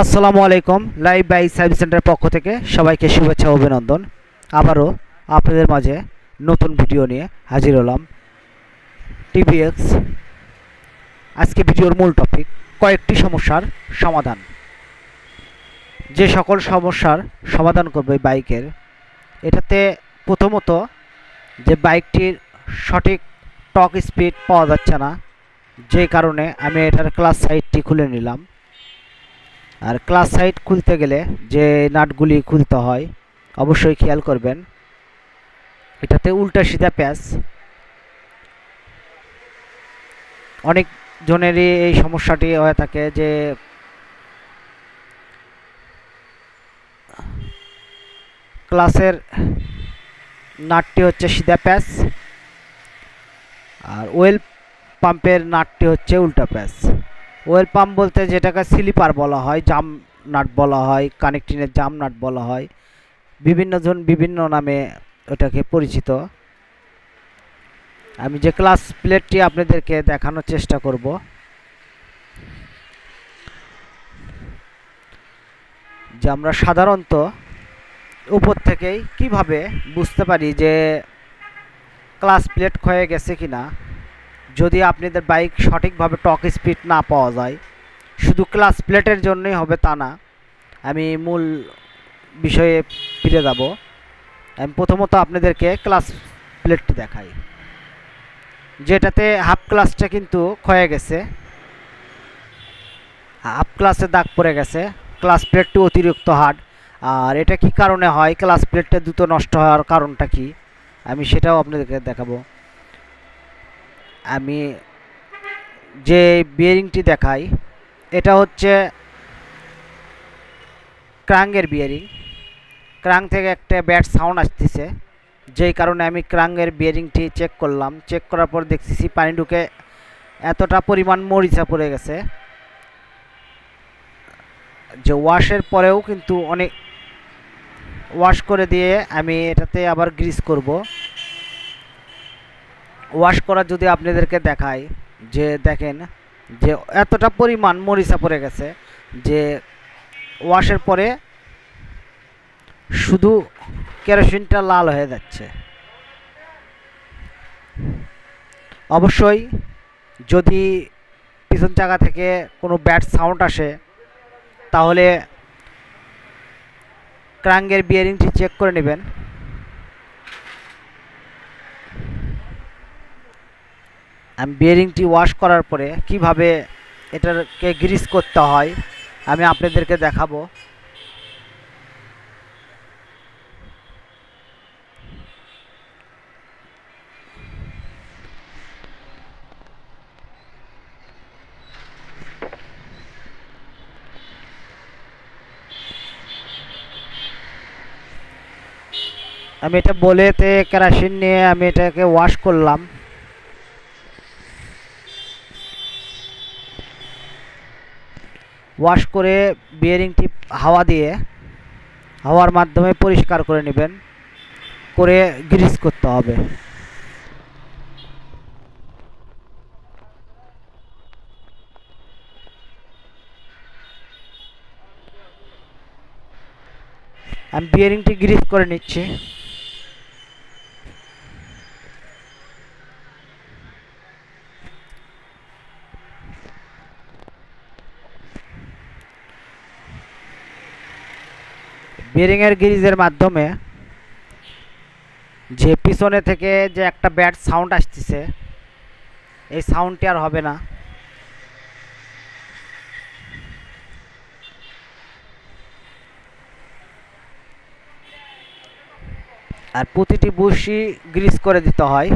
আসসালামু আলাইকুম, live by service সেন্টারের পক্ষ থেকে সবাইকে শুভেচ্ছা অভিনন্দন। আবারও আপনাদের মাঝে নতুন ভিডিও নিয়ে হাজির হলাম। টিভিএক্স আজকে ভিডিওর মূল টপিক কয়েকটি সমস্যার সমাধান। যে সকল সমস্যার সমাধান করবে বাইকের, এটাতে প্রথমত যে বাইকটির সঠিক টক স্পিড পাওয়া যাচ্ছে না, যে কারণে আমি এটার ক্লাস সাইটটি খুলে নিলাম। আর ক্লাস সাইট খুলতে গেলে যে নাটগুলি খুলতে হয়, অবশ্যই খেয়াল করবেন। এটাতে উল্টা সিধা প্যাচ। অনেক জনেরই এই সমস্যাটি হয়ে থাকে যে, ক্লাসের নাটটি হচ্ছে সিধা প্যাচ আর ওয়েল পাম্পের নাটটি হচ্ছে উল্টা প্যাচ। ওয়েল পাম্প বলতে যেটাকে স্লিপার বলা হয় জাম নাট বলা হয় কানেকটিনের জাম নাট বলা হয়, বিভিন্ন জন বিভিন্ন নামে ওটাকে পরিচিত। আমি যে ক্লাস প্লেটটি আপনাদেরকে দেখানোর চেষ্টা করব। যে আমরা সাধারণত উপর থেকেই কীভাবে বুঝতে পারি যে ক্লাস প্লেট ক্ষয়ে গেছে কিনা যদি আপনাদের বাইক সঠিকভাবে টক স্পিড না পাওয়া যায়, শুধু ক্লাস প্লেটের জন্যই হবে তা না। আমি মূল বিষয়ে ফিরে যাব। আমি প্রথমত আপনাদেরকে ক্লাস প্লেটটি দেখাই। যেটাতে হাফ ক্লাসটা কিন্তু ক্ষয়ে গেছে। হাফ ক্লাসে দাগ পড়ে গেছে। ক্লাস প্লেটটি অতিরিক্ত হার্ড আর এটা কি কারণে হয়? ক্লাস প্লেটটা দ্রুত নষ্ট হওয়ার কারণটা কি? আমি সেটাও আপনাদেরকে দেখাবো। আমি যে বিয়ারিংটি দেখাই, এটা হচ্ছে ক্রাঙ্গের বিয়ারিং ক্রাং থেকে একটা ব্যাড সাউন্ড আসতেছে, যেই কারণে আমি ক্রাঙ্গের বিয়ারিংটি চেক করলাম। চেক করার পর দেখতেছি পানি ঢুকে এতটা পরিমাণ মরিচা পড়ে গেছে। যে ওয়াশের পরেও কিন্তু অনেক ওয়াশ করে দিয়ে আমি এটাতে আবার গ্রিস করব। ওয়াশ করা যদি আপনাদেরকে দেখাই, যে দেখেন, যে এতটা পরিমাণ মরিচা পড়ে গেছে, যে ওয়াশের পরে শুধু কেরোসিনটা লাল হয়ে যাচ্ছে। অবশ্যই যদি পিছন চাকা থেকে কোনো ব্যাড সাউন্ড আসে, তাহলে ক্রাঙ্গের বিয়ারিংটি চেক করে নেবেন। আমি বিয়ারিংটি ওয়াশ করার পরে কীভাবে এটাকে গ্রিস করতে হয়, আমি আপনাদেরকে দেখাবো। আমি এটা বলেতে কেরাসিন নিয়ে আমি এটাকে ওয়াশ করলাম। ওয়াশ করে বিয়ারিংটি হাওয়া দিয়ে হাওয়ার মাধ্যমে পরিষ্কার করে নেবেন, করে গ্রিস করতে হবে। আমি বিয়ারিংটি গ্রিস করে নিচ্ছি। বেরিংয়ের গ্রিজের মাধ্যমে যে পিছনে থেকে যে একটা ব্যাড সাউন্ড আসতেছে, এই সাউন্ডটি আর হবে না। আর প্রতিটি বুশি গ্রিস করে দিতে হয়।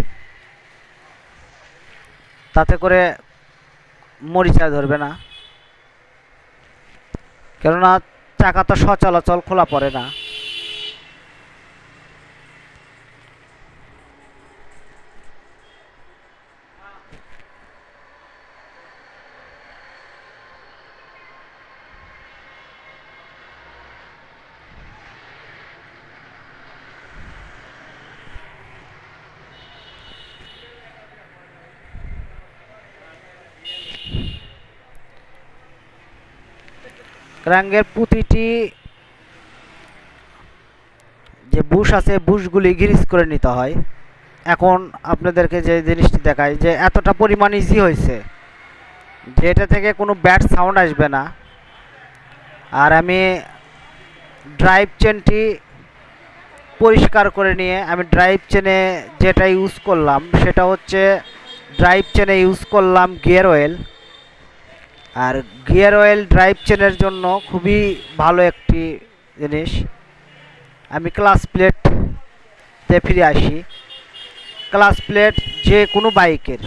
তাতে করে মরিচা ধরবে না। কেননা চাকা তো সচলাচল খোলা পড়ে না। ক্রাঙ্গের প্রতিটি যে বুশ আছে, বুশগুলি গ্রিস করে নিতে হয়। এখন আপনাদেরকে যে জিনিসটি দেখাই, যে এতটা পরিমাণ ইজি হয়েছে যে এটা থেকে কোনো ব্যাড সাউন্ড আসবে না। আর আমি ড্রাইভ চেনটি পরিষ্কার করে নিয়ে, আমি ড্রাইভ চেনে যেটা ইউজ করলাম, সেটা হচ্ছে ড্রাইভ চেনে ইউজ করলাম গিয়ার অয়েল আর গিয়ার অয়েল ড্রাইভ চেনের জন্য খুবই ভালো একটি জিনিস। আমি ক্লাস প্লেটতে ফিরে আসি। ক্লাস প্লেট যে কোনো বাইকের,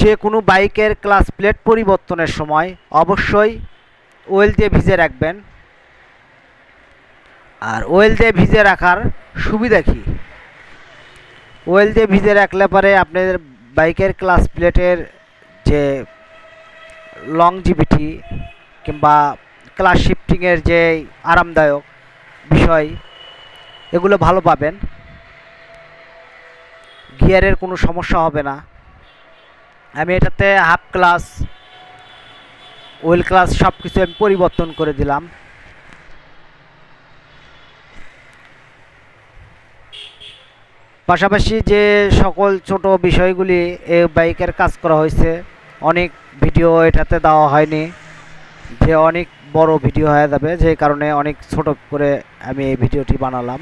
যে কোনো বাইকের ক্লাস প্লেট পরিবর্তনের সময় অবশ্যই ওয়েল দিয়ে ভিজে রাখবেন। আর ওয়েল দিয়ে ভিজে রাখার সুবিধা কী? ওয়েল দিয়ে ভিজে রাখলে পরে আপনাদের বাইকের ক্লাস প্লেটের যে লংজিভিটি কিংবা ক্লাস শিফটিংয়ের যে আরামদায়ক বিষয়, এগুলো ভালো পাবেন। গিয়ারের কোনো সমস্যা হবে না। আমি এটাতে হাফ ক্লাস ওয়েল ক্লাস সব কিছু আমি পরিবর্তন করে দিলাম। পাশাপাশি যে সকল ছোট বিষয়গুলি, এই বাইকের কাজ করা হয়েছে অনেক ভিডিও এটাতে দেওয়া হয়নি, যে অনেক বড় ভিডিও হয়ে যাবে, যে কারণে অনেক ছোট করে আমি এই ভিডিওটি বানালাম।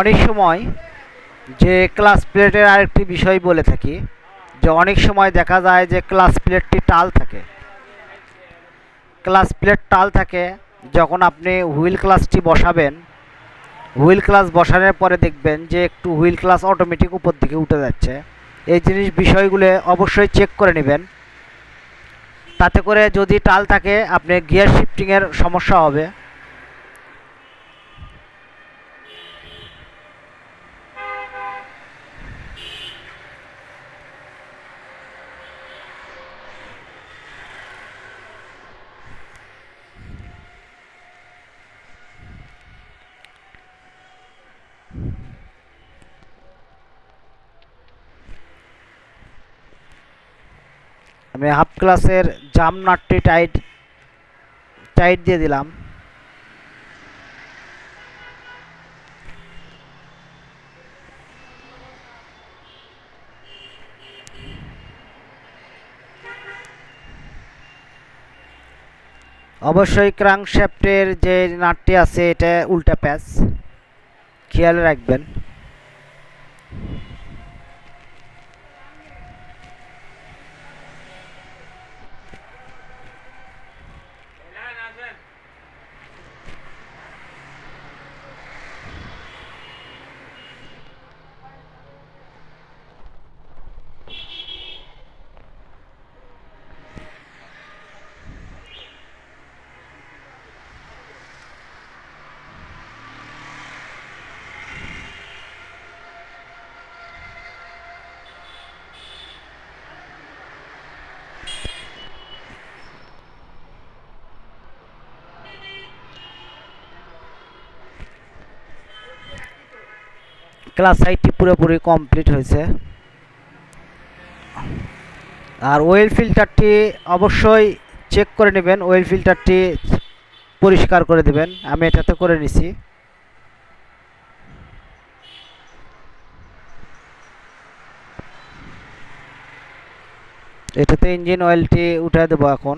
অনেক সময় যে ক্লাস প্লেটের আরেকটি বিষয় বলে থাকি, যে অনেক সময় দেখা যায় যে ক্লাস প্লেটটি টাল থাকে। ক্লাস প্লেট টাল থাকে যখন আপনি হুইল ক্লাসটি বসাবেন, হুইল ক্লাস বসানোর পরে দেখবেন যে একটু হুইল ক্লাস অটোমেটিক উপর দিকে উঠে যাচ্ছে। এই জিনিস বিষয়গুলো অবশ্যই চেক করে নেবেন। তাতে করে যদি টাল থাকে, আপনি গিয়ার শিফটিংয়ের সমস্যা হবে। আমি হাফ ক্লাসের জাম নাটটি টাইট টাইট দিয়ে দিলাম। অবশ্যই ক্রাঙ্কশ্যাফটের যে নাটটি আছে, এটা উল্টা প্যাচ খেয়াল রাখবেন। ক্লাস সাইটটি পুরোপুরি কমপ্লিট হয়েছে। আর ওয়েল ফিল্টারটি অবশ্যই চেক করে নেবেন ওয়েল ফিল্টারটি পরিষ্কার করে দেবেন। আমি এটাতে করে নিছি। এটাতে ইঞ্জিন অয়েলটি উঠে দেবো এখন।